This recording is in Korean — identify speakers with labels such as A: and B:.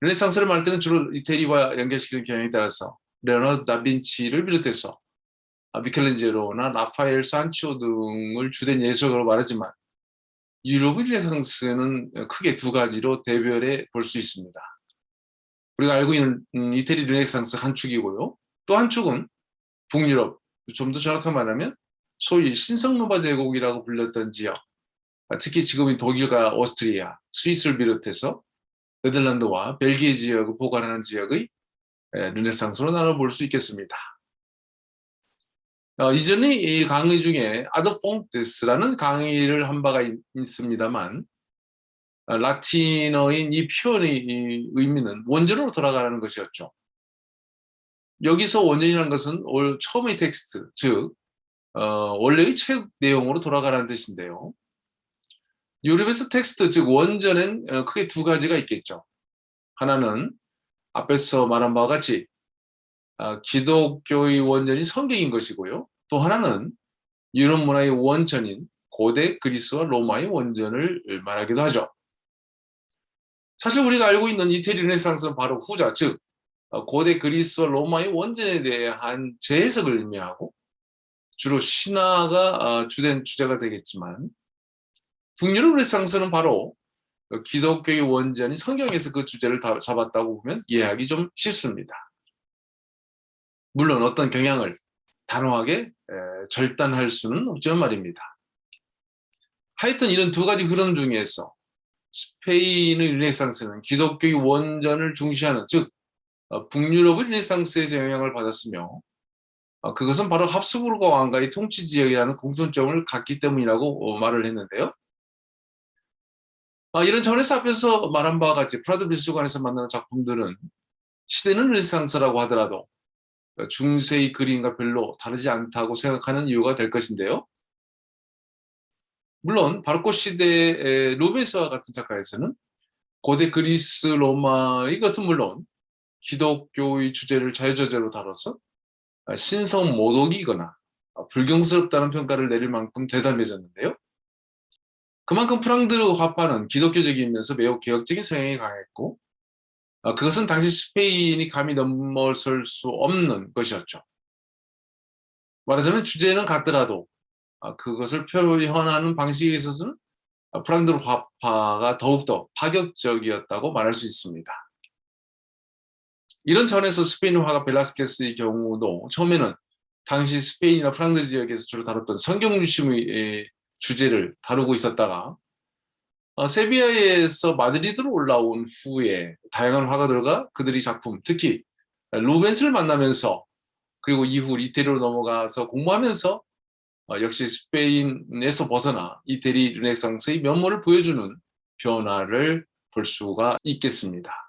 A: 르네상스를 말할 때는 주로 이태리와 연결시키는 경향에 따라서 레오나르도 다빈치를 비롯해서 아, 미켈란젤로나 라파엘 산치오 등을 주된 예술가로 말하지만 유럽의 르네상스는 크게 두 가지로 대별해 볼 수 있습니다. 우리가 알고 있는 음, 이태리 르네상스 한 축이고요. 또 한 축은 북유럽, 좀 더 정확한 말하면 소위 신성노바 제국이라고 불렸던 지역, 아, 특히 지금의 독일과 오스트리아, 스위스를 비롯해서 네덜란드와 벨기에 지역을 보관하는 지역의 르네상스로 나눠볼 수 있겠습니다. 어, 이전에 이 강의 중에 아드 퐁테스라는 강의를 한 바가 있, 습니다만 어, 라틴어인 이 표현의 이 의미는 원전으로 돌아가는 것이었죠. 여기서 원전이라는 것은 올 처음의 텍스트, 즉 어, 원래의 책 내용으로 돌아가라는 뜻인데요. 유럽에서 텍스트, 즉 원전엔 어, 크게 두 가지가 있겠죠. 하나는 앞에서 말한 바와 같이 아, 기독교의 원전이 성경인 것이고요. 또 하나는 유럽 문화의 원천인 고대 그리스와 로마의 원전을 말하기도 하죠. 사실 우리가 알고 있는 이태리 르네상스는 바로 후자, 즉 어, 고대 그리스와 로마의 원전에 대한 재해석을 의미하고 주로 신화가 어, 주된 주제가 되겠지만 북유럽 르네상스는 바로 기독교의 원전이 성경에서 그 주제를 잡았다고 보면 이해하기 좀 쉽습니다. 물론 어떤 경향을 단호하게 절단할 수는 없지만 말입니다. 하여튼 이런 두 가지 흐름 중에서 스페인의 르네상스는 기독교의 원전을 중시하는 즉 어, 북유럽의 르네상스에서 영향을 받았으며 어, 그것은 바로 합스부르크 왕가의 통치 지역이라는 공통점을 갖기 때문이라고 어, 말을 했는데요. 이런 차원에서 앞에서 말한 바와 같이 프라드 미술관에서 만나는 작품들은 시대는 르네상스라고 하더라도 중세의 그림과 별로 다르지 않다고 생각하는 이유가 될 것인데요. 물론 바로코 시대의 루베스와 같은 작가에서는 고대 그리스 로마 이것은 물론 기독교의 주제를 자유자재로 다뤄서 신성 모독이거나 불경스럽다는 평가를 내릴 만큼 대담해졌는데요. 그만큼 프랑드르 화파는 기독교적이면서 매우 개혁적인 성향이 강했고 어, 그것은 당시 스페인이 감히 넘어설 수 없는 것이었죠. 말하자면 주제는 같더라도 어, 그것을 표현하는 방식에 있어서는 프랑드르 화파가 더욱더 파격적이었다고 말할 수 있습니다. 이런 점에서 스페인 화가 벨라스케스의 경우도 처음에는 당시 스페인이나 프랑스 지역에서 주로 다뤘던 성경 중심의 주제를 다루고 있었다가 어, 세비야에서 마드리드로 올라온 후에 다양한 화가들과 그들이 작품, 특히 루벤스를 만나면서 그리고 이후 이태리로 넘어가서 공부하면서 어, 역시 스페인에서 벗어나 이태리 르네상스의 면모를 보여주는 변화를 볼 수가 있겠습니다.